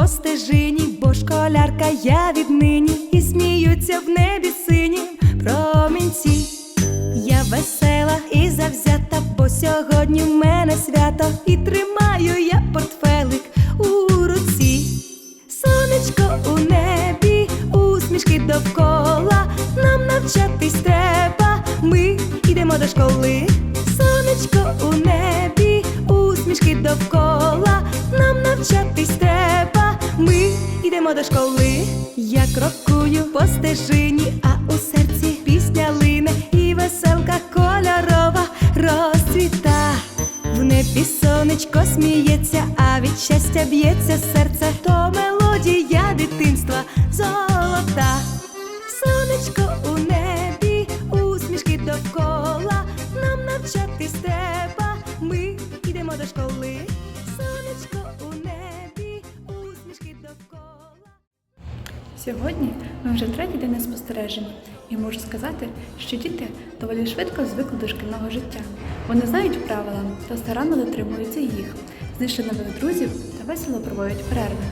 по стежині, бо школярка я віднині, і сміються в небі сині промінці. Я весела і завзята, бо сьогодні в мене свято, і тримаю я портфелик у руці. Сонечко у небі, усмішки довкола, нам навчатись треба, ми йдемо до школи. Сонечко у небі, навчатись треба, ми йдемо до школи. Я крокую по стежині, а у серці пісня лине і веселка кольорова розцвіта. В небі сонечко сміється, а від щастя б'ється серце, то мелодія дитинства золота. Сонечко у небі, усмішки довкола, нам навчатись треба, ми йдемо до школи. Сонечко у небі, Сьогодні ми вже третій день на і можу сказати, що діти доволі швидко звикли до шкільного життя. Вони знають правила та старанно дотримуються їх, знайшли нових друзів та весело проводять перерви.